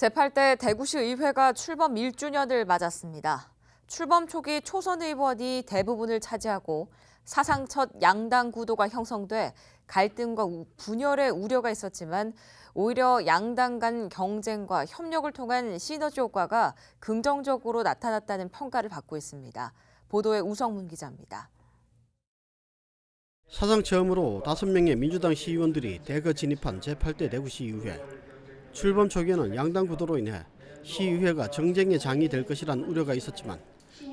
제8대 대구시 의회가 출범 1주년을 맞았습니다. 출범 초기 초선 의원이 대부분을 차지하고 사상 첫 양당 구도가 형성돼 갈등과 우- 분열의 우려가 있었지만 오히려 양당 간 경쟁과 협력을 통한 시너지 효과가 긍정적으로 나타났다는 평가를 받고 있습니다. 보도에 우성문 기자입니다. 사상 처음으로 다섯 명의 민주당 시의원들이 대거 진입한 제8대 대구시의회. 출범 초기에는 양당 구도로 인해 시의회가 정쟁의 장이 될 것이란 우려가 있었지만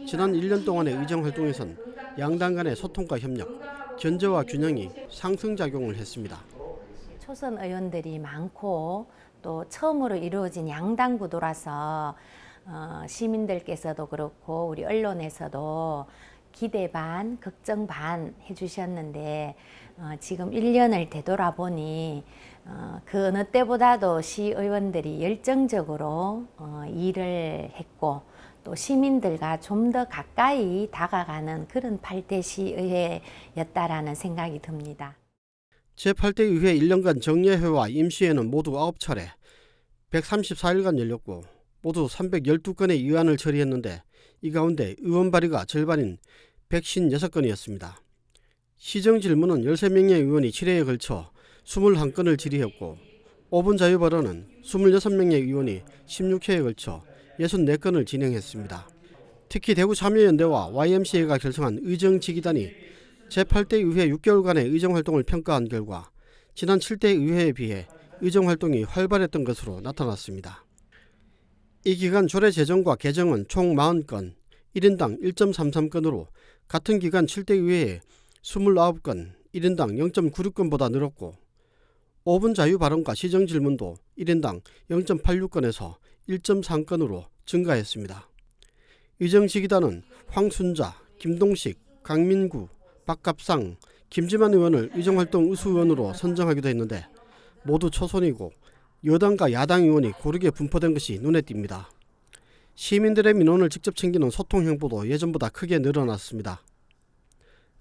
지난 1년 동안의 의정 활동에선 양당 간의 소통과 협력, 견제와 균형이 상승작용을 했습니다. 초선 의원들이 많고 또 처음으로 이루어진 양당 구도라서 어, 시민들께서도 그렇고 우리 언론에서도 기대 반, 걱정 반 해주셨는데 어, 지금 1년을 되돌아보니 어, 그 어느 때보다도 시의원들이 열정적으로 어, 일을 했고 또 시민들과 좀 더 가까이 다가가는 그런 8대 시의회였다라는 생각이 듭니다. 제8대 의회 1년간 정례회와 임시회는 모두 9차례 134일간 열렸고 모두 312건의 의안을 처리했는데 이 가운데 의원 발의가 절반인 156건이었습니다. 시정 질문은 13명의 의원이 7회에 걸쳐 21건을 질의했고 5분 자유 발언은 26명의 의원이 16회에 걸쳐 64건을 진행했습니다. 특히 대구 참여연대와 YMCA가 결성한 의정지기단이 제8대 의회 6개월간의 의정 활동을 평가한 결과 지난 7대 의회에 비해 의정 활동이 활발했던 것으로 나타났습니다. 이 기간 조례 제정과 개정은 총 40건, 1인당 1.33건으로 같은 기간 7대 의회에 29건, 1인당 0.96건보다 늘었고 5분 자유 발언과 시정 질문도 1인당 0.86건에서 1.3건으로 증가했습니다. 의정지기단은 황순자, 김동식, 강민구, 박갑상, 김지만 의원을 의정활동 우수의원으로 선정하기도 했는데 모두 초선이고 여당과 야당 의원이 고르게 분포된 것이 눈에 띕니다. 시민들의 민원을 직접 챙기는 소통 행보도 예전보다 크게 늘어났습니다.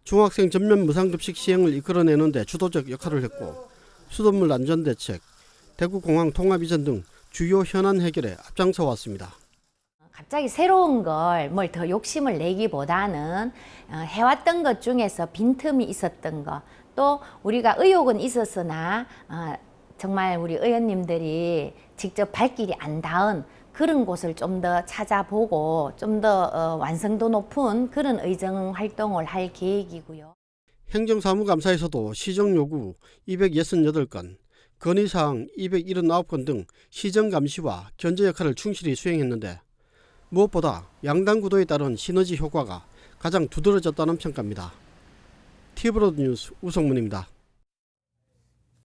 중학생 전면 무상급식 시행을 이끌어내는데 주도적 역할을 했고 수돗물 안전대책, 대구공항 통합 이전 등 주요 현안 해결에 앞장서 왔습니다. 갑자기 새로운 걸 뭘 더 욕심을 내기보다는 어, 해왔던 것 중에서 빈틈이 있었던 것, 또 우리가 의욕은 있었으나 어, 정말 우리 의원님들이 직접 발길이 안 닿은 그런 곳을 좀 더 찾아보고 좀더 완성도 높은 그런 의정 활동을 할 계획이고요. 행정사무감사에서도 시정 요구 268건, 건의사항 279건 등 시정 감시와 견제 역할을 충실히 수행했는데 무엇보다 양당 구도에 따른 시너지 효과가 가장 두드러졌다는 평가입니다. 티브로드 뉴스 우성문입니다.